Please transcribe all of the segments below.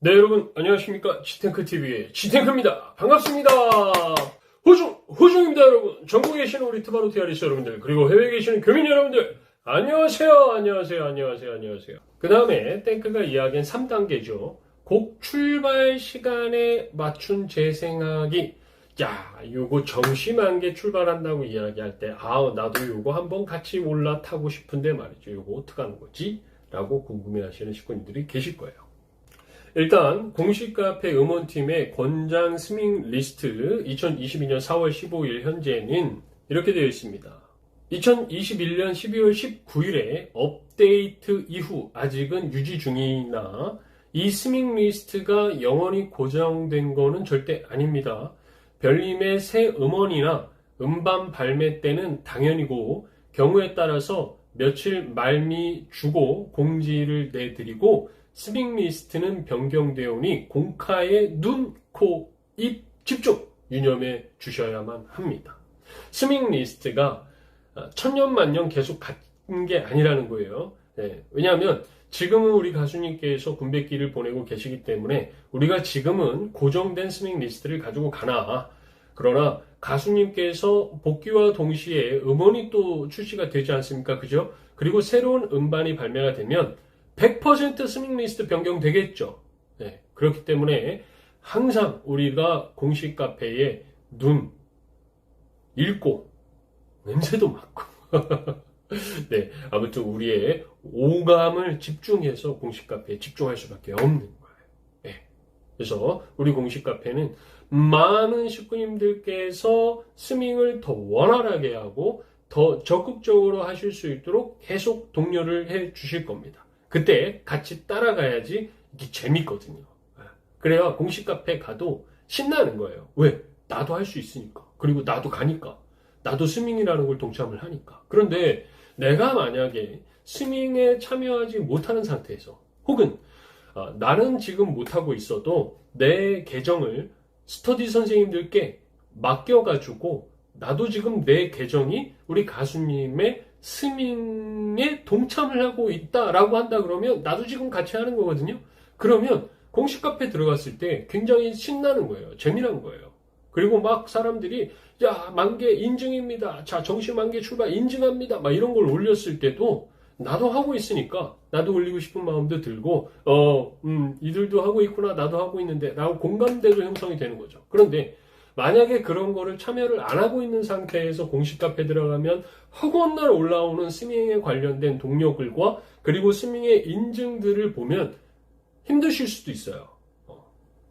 네, 여러분, 안녕하십니까. 지탱크TV의 지탱크입니다. 반갑습니다. 호중, 호중입니다, 여러분. 전국에 계시는 우리 트바로 티아리스 여러분들, 그리고 해외에 계시는 교민 여러분들, 안녕하세요, 안녕하세요, 안녕하세요, 안녕하세요. 그 다음에 땡크가 이야기한 3단계죠. 곡 출발 시간에 맞춘 재생하기. 야, 요거 정심한 게 출발한다고 이야기할 때, 아, 나도 요거 한번 같이 올라타고 싶은데 말이죠. 요거 어떻게 하는 거지? 라고 궁금해 하시는 식구님들이 계실 거예요. 일단 공식 카페 음원팀의 권장 스밍 리스트 2022년 4월 15일 현재는 이렇게 되어 있습니다. 2021년 12월 19일에 업데이트 이후 아직은 유지 중이나 이 스밍 리스트가 영원히 고정된 거는 절대 아닙니다. 별님의 새 음원이나 음반 발매 때는 당연이고 경우에 따라서 며칠 말미 주고 공지를 내드리고 스밍 리스트는 변경되오니 공카에 눈, 코, 입 집중 유념해 주셔야만 합니다. 스밍 리스트가 천년만년 계속 같은 게 아니라는 거예요. 네, 왜냐하면 지금은 우리 가수님께서 군백기를 보내고 계시기 때문에 우리가 지금은 고정된 스밍 리스트를 가지고 가나 그러나 가수님께서 복귀와 동시에 음원이 또 출시가 되지 않습니까? 그죠? 그리고 새로운 음반이 발매가 되면 100% 스밍 리스트 변경되겠죠. 네, 그렇기 때문에 항상 우리가 공식 카페에 눈 읽고 냄새도 맡고 네, 아무튼 우리의 오감을 집중해서 공식 카페에 집중할 수밖에 없는 거예요. 네, 그래서 우리 공식 카페는 많은 식구님들께서 스밍을 더 원활하게 하고 더 적극적으로 하실 수 있도록 계속 독려를 해 주실 겁니다. 그때 같이 따라가야지 이게 재밌거든요. 그래야 공식 카페 가도 신나는 거예요. 왜? 나도 할 수 있으니까. 그리고 나도 가니까. 나도 스밍이라는 걸 동참을 하니까. 그런데 내가 만약에 스밍에 참여하지 못하는 상태에서 혹은 어, 나는 지금 못하고 있어도 내 계정을 스터디 선생님들께 맡겨가지고 나도 지금 내 계정이 우리 가수님의 스밍에 동참을 하고 있다라고 한다 그러면 나도 지금 같이 하는 거거든요. 그러면 공식 카페 들어갔을 때 굉장히 신나는 거예요. 재미난 거예요. 그리고 막 사람들이 야 만개 인증입니다. 자 정시 만개 출발 인증합니다. 막 이런 걸 올렸을 때도 나도 하고 있으니까 나도 올리고 싶은 마음도 들고 어 음, 이들도 하고 있구나 나도 하고 있는데 라고 공감대도 형성이 되는 거죠. 그런데 만약에 그런 거를 참여를 안 하고 있는 상태에서 공식 카페 들어가면 허구한 올라오는 스밍에 관련된 동료글과 그리고 스밍의 인증들을 보면 힘드실 수도 있어요. 어.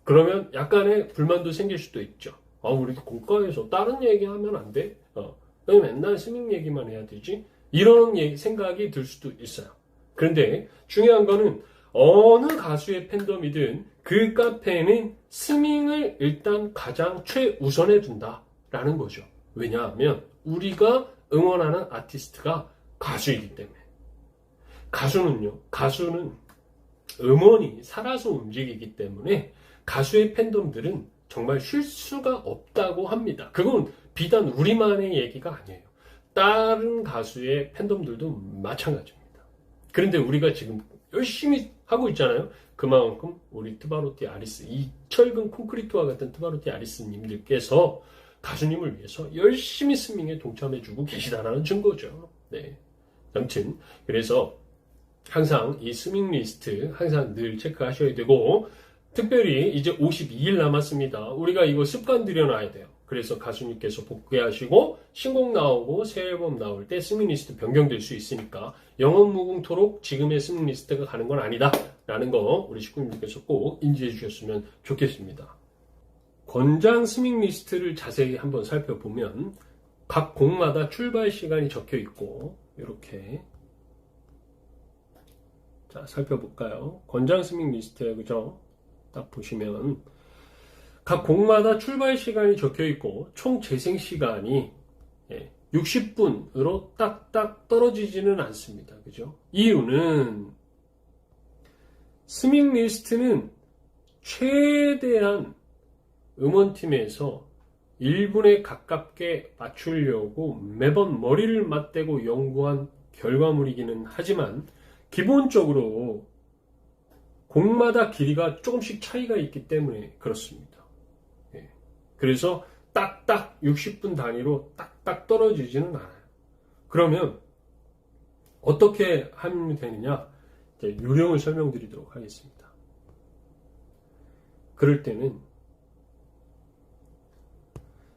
그러면 약간의 불만도 생길 수도 있죠. 아, 우리 공과에서 다른 얘기 하면 안 돼? 어. 왜 맨날 스밍 얘기만 해야 되지? 이런 생각이 들 수도 있어요. 그런데 중요한 거는 어느 가수의 팬덤이든 그 카페는 스밍을 일단 가장 최우선에 둔다 라는 거죠. 왜냐하면 우리가 응원하는 아티스트가 가수이기 때문에. 가수는요, 가수는 음원이 살아서 움직이기 때문에 가수의 팬덤들은 정말 쉴 수가 없다고 합니다. 그건 비단 우리만의 얘기가 아니에요. 다른 가수의 팬덤들도 마찬가지입니다. 그런데 우리가 지금 열심히 하고 있잖아요. 그만큼 우리 트바로티 아리스, 이 철근 콘크리트와 같은 트바로티 아리스님들께서 가수님을 위해서 열심히 스밍에 동참해주고 계시다라는 증거죠. 네. 아무튼, 그래서 항상 이 스밍 리스트 항상 늘 체크하셔야 되고, 특별히 이제 52일 남았습니다. 우리가 이거 습관 들여놔야 돼요. 그래서 가수님께서 복귀하시고 신곡 나오고 새 앨범 나올 때 스밍 리스트 변경될 수 있으니까 영원 무궁토록 지금의 스밍 리스트가 가는 건 아니다 라는 거 우리 식구님들께서 꼭 인지해 주셨으면 좋겠습니다. 권장 스밍 리스트를 자세히 한번 살펴보면 각 곡마다 출발 시간이 적혀 있고 이렇게 자 살펴볼까요? 권장 스밍 리스트 그죠? 딱 보시면 각 곡마다 출발 시간이 적혀 있고 총 재생 시간이 60분으로 딱딱 떨어지지는 않습니다. 그죠? 이유는 스밍 리스트는 최대한 음원팀에서 1분에 가깝게 맞추려고 매번 머리를 맞대고 연구한 결과물이기는 하지만 기본적으로 곡마다 길이가 조금씩 차이가 있기 때문에 그렇습니다. 예. 그래서 딱딱 60분 단위로 딱딱 떨어지지는 않아요. 그러면 어떻게 하면 되느냐? 요령을 설명드리도록 하겠습니다. 그럴 때는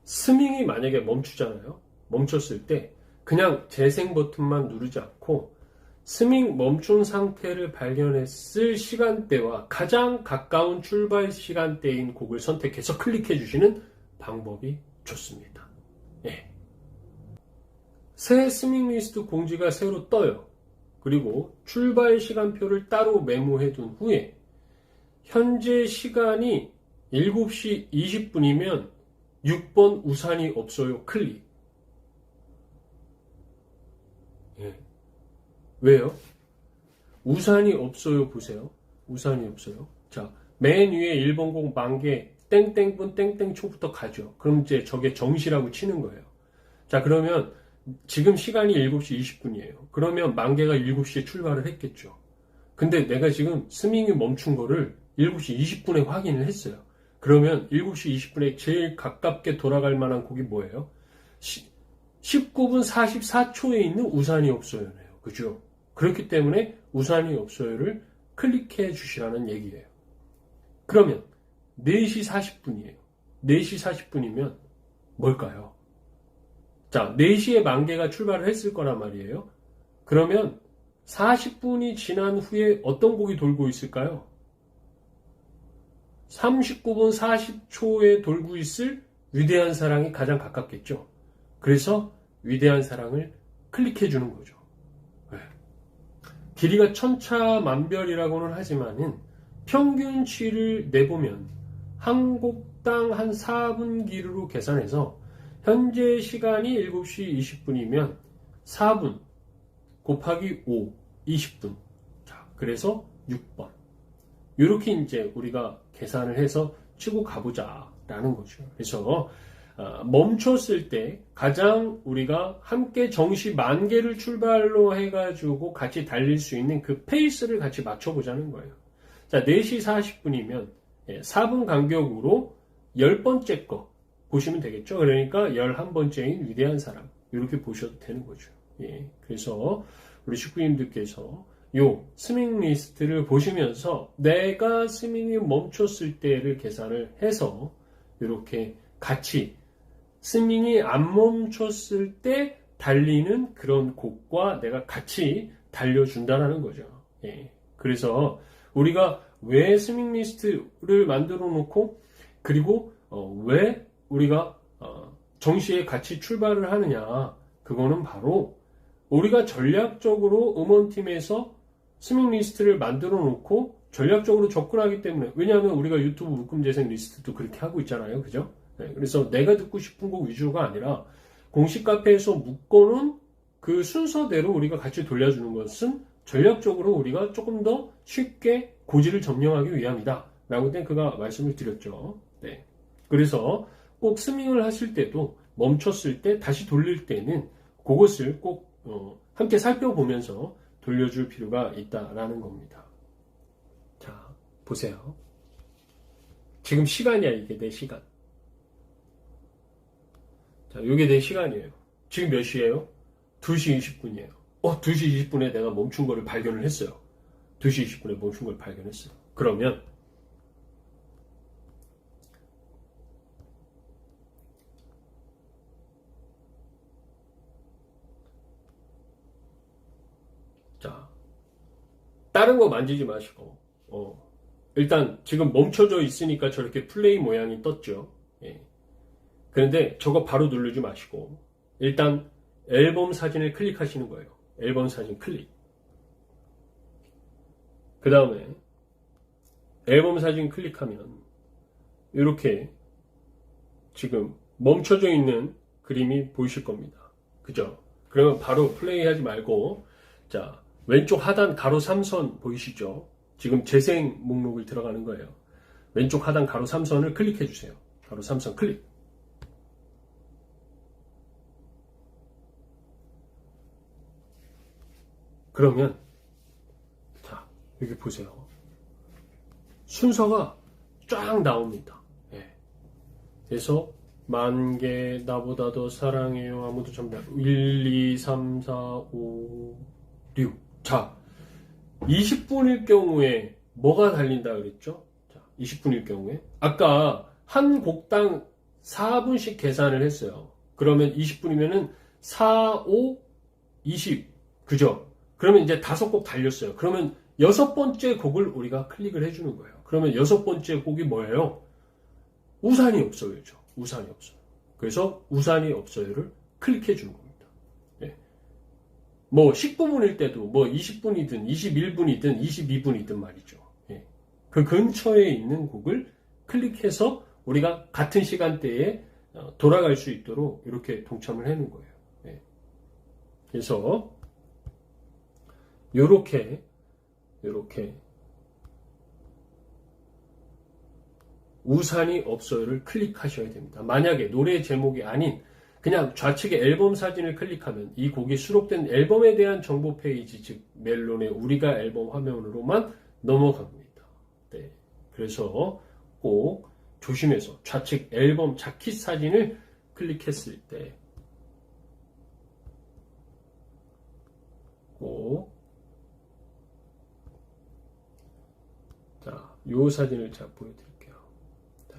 스밍이 만약에 멈추잖아요. 멈췄을 때 그냥 재생 버튼만 누르지 않고 스밍 멈춘 상태를 발견했을 시간대와 가장 가까운 출발 시간대인 곡을 선택해서 클릭해 주시는 방법이 좋습니다. 예. 새 스밍 리스트 공지가 새로 떠요. 그리고 출발 시간표를 따로 메모해 둔 후에 현재 시간이 7시 20분이면 6번 우산이 없어요 클릭. 예. 왜요? 우산이 없어요 보세요. 우산이 없어요. 자, 맨 위에 일본공 만개 땡땡분 땡땡 초부터 가죠. 그럼 이제 저게 정시라고 치는 거예요. 자, 그러면 지금 시간이 7시 20분이에요. 그러면 만개가 7시에 출발을 했겠죠. 근데 내가 지금 스밍이 멈춘 거를 7시 20분에 확인을 했어요. 그러면 7시 20분에 제일 가깝게 돌아갈 만한 곡이 뭐예요? 19분 44초에 있는 우산이 없어요네요. 그죠? 그렇기 때문에 우산이 없어요를 클릭해 주시라는 얘기예요. 그러면 4시 40분이에요. 4시 40분이면 뭘까요? 자, 4시에 만개가 출발을 했을 거란 말이에요. 그러면 40분이 지난 후에 어떤 곡이 돌고 있을까요? 39분 40초에 돌고 있을 위대한 사랑이 가장 가깝겠죠. 그래서 위대한 사랑을 클릭해 주는 거죠. 네. 길이가 천차만별이라고는 하지만은 평균치를 내보면 한 곡당 한 4분 길이로 계산해서 현재 시간이 7시 20분이면 4분 곱하기 5, 20분. 자, 그래서 6번. 이렇게 이제 우리가 계산을 해서 치고 가보자 라는 거죠. 그래서 어, 멈췄을 때 가장 우리가 함께 정시 만 개를 출발로 해가지고 같이 달릴 수 있는 그 페이스를 같이 맞춰보자는 거예요. 자, 4시 40분이면 4분 간격으로 10번째 거 보시면 되겠죠. 그러니까 11번째인 위대한 사람. 이렇게 보셔도 되는 거죠. 예. 그래서 우리 식구님들께서 요 스밍 리스트를 보시면서 내가 스밍이 멈췄을 때를 계산을 해서 이렇게 같이 스밍이 안 멈췄을 때 달리는 그런 곡과 내가 같이 달려준다라는 거죠. 예. 그래서 우리가 왜 스밍 리스트를 만들어 놓고 그리고 어, 왜 우리가 어, 정시에 같이 출발을 하느냐. 그거는 바로 우리가 전략적으로 음원팀에서 스밍 리스트를 만들어 놓고 전략적으로 접근하기 때문에 왜냐하면 우리가 유튜브 묶음 재생 리스트도 그렇게 하고 있잖아요. 그죠? 네, 그래서 내가 듣고 싶은 곡 위주가 아니라 공식 카페에서 묶어놓은 그 순서대로 우리가 같이 돌려주는 것은 전략적으로 우리가 조금 더 쉽게 고지를 점령하기 위함이다 라고 그가 말씀을 드렸죠 네. 그래서 꼭 스밍을 하실 때도 멈췄을 때 다시 돌릴 때는 그것을 꼭 어, 함께 살펴보면서 돌려줄 필요가 있다라는 겁니다. 자, 보세요. 지금 시간이야, 이게 내 시간. 자, 이게 내 시간이에요. 지금 몇 시예요? 2시 20분이에요. 어, 2시 20분에 내가 멈춘 거를 발견을 했어요. 2시 20분에 멈춘 걸 발견했어요. 그러면 다른 거 만지지 마시고 어, 일단 지금 멈춰져 있으니까 저렇게 플레이 모양이 떴죠. 예. 그런데 저거 바로 누르지 마시고 일단 앨범 사진을 클릭하시는 거예요. 앨범 사진 클릭. 그 다음에 앨범 사진 클릭하면 이렇게 지금 멈춰져 있는 그림이 보이실 겁니다. 그죠? 그러면 바로 플레이 하지 말고 자 왼쪽 하단 가로 3선 보이시죠? 지금 재생 목록을 들어가는 거예요. 왼쪽 하단 가로 3선을 클릭해 주세요. 가로 3선 클릭. 그러면 자 여기 보세요. 순서가 쫙 나옵니다. 예. 그래서 만개 나보다 더 사랑해요 아무도 전부 1, 2, 3, 4, 5, 6. 자, 20분일 경우에 뭐가 달린다 그랬죠? 자, 20분일 경우에 아까 한 곡당 4분씩 계산을 했어요. 그러면 20분이면은 4, 5, 20. 그죠? 그러면 이제 다섯 곡 달렸어요. 그러면 여섯 번째 곡을 우리가 클릭을 해주는 거예요. 그러면 여섯 번째 곡이 뭐예요? 우산이 없어요죠. 우산이 없어요. 그래서 우산이 없어요를 클릭해 주는 겁니다. 예. 뭐 10분일 때도 뭐 20분이든 21분이든 22분이든 말이죠. 예. 그 근처에 있는 곡을 클릭해서 우리가 같은 시간대에 어, 돌아갈 수 있도록 이렇게 동참을 해놓은 거예요. 예. 그래서 요렇게 요렇게 우산이 없어요를 클릭하셔야 됩니다. 만약에 노래 제목이 아닌 그냥 좌측에 앨범 사진을 클릭하면 이 곡이 수록된 앨범에 대한 정보 페이지, 즉 멜론의 우리가 앨범 화면으로만 넘어갑니다. 네. 그래서 꼭 조심해서 좌측 앨범 자켓 사진을 클릭했을 때 꼭, 자, 요 사진을 제가 보여드릴게요. 자.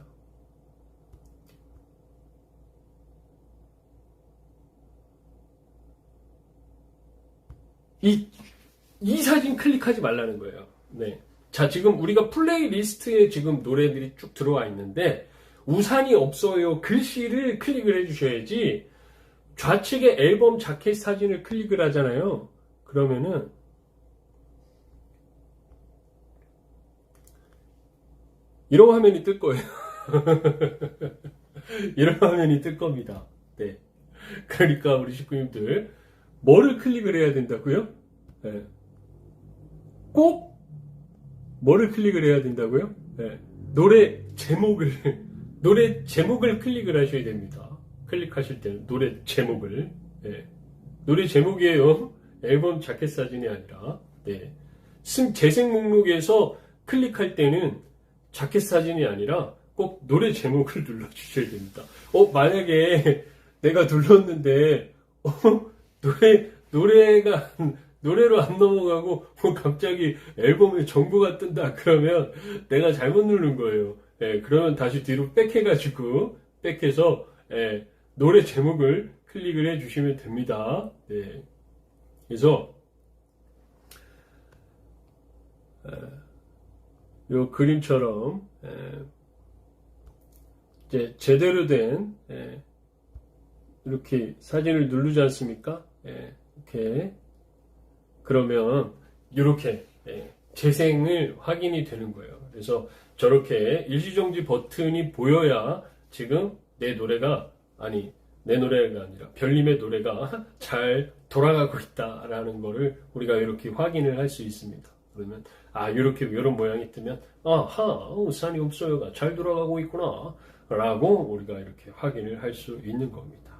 이, 이 사진 클릭하지 말라는 거예요. 네. 자, 지금 우리가 플레이리스트에 지금 노래들이 쭉 들어와 있는데, 우산이 없어요. 글씨를 클릭을 해주셔야지, 좌측에 앨범 자켓 사진을 클릭을 하잖아요. 그러면은, 이런 화면이 뜰 거예요. 이런 화면이 뜰 겁니다. 네. 그러니까 우리 식구님들, 뭐를 클릭을 해야 된다고요? 네. 꼭 뭐를 클릭을 해야 된다고요? 네. 노래 제목을 노래 제목을 클릭을 하셔야 됩니다. 클릭하실 때는 노래 제목을 네. 노래 제목이에요. 앨범 자켓 사진이 아니라 네. 승 재생 목록에서 클릭할 때는 자켓 사진이 아니라 꼭 노래 제목을 눌러 주셔야 됩니다. 어 만약에 내가 눌렀는데 어, 노래 노래가 노래로 안 넘어가고 뭐 갑자기 앨범에 정보가 뜬다 그러면 내가 잘못 누른 거예요. 예, 그러면 다시 뒤로 백해가지고 백해서 예, 노래 제목을 클릭을 해주시면 됩니다. 예. 그래서 예, 요 그림처럼 예, 이제 제대로 된 예, 이렇게 사진을 누르지 않습니까? 예, 이렇게 그러면 이렇게 예, 재생을 확인이 되는 거예요. 그래서 저렇게 일시정지 버튼이 보여야 지금 내 노래가 아니 내 노래가 아니라 별님의 노래가 잘 돌아가고 있다라는 거를 우리가 이렇게 확인을 할 수 있습니다. 그러면 아 이렇게 이런 모양이 뜨면 아하 우산이 없어요가 잘 돌아가고 있구나 라고 우리가 이렇게 확인을 할 수 있는 겁니다.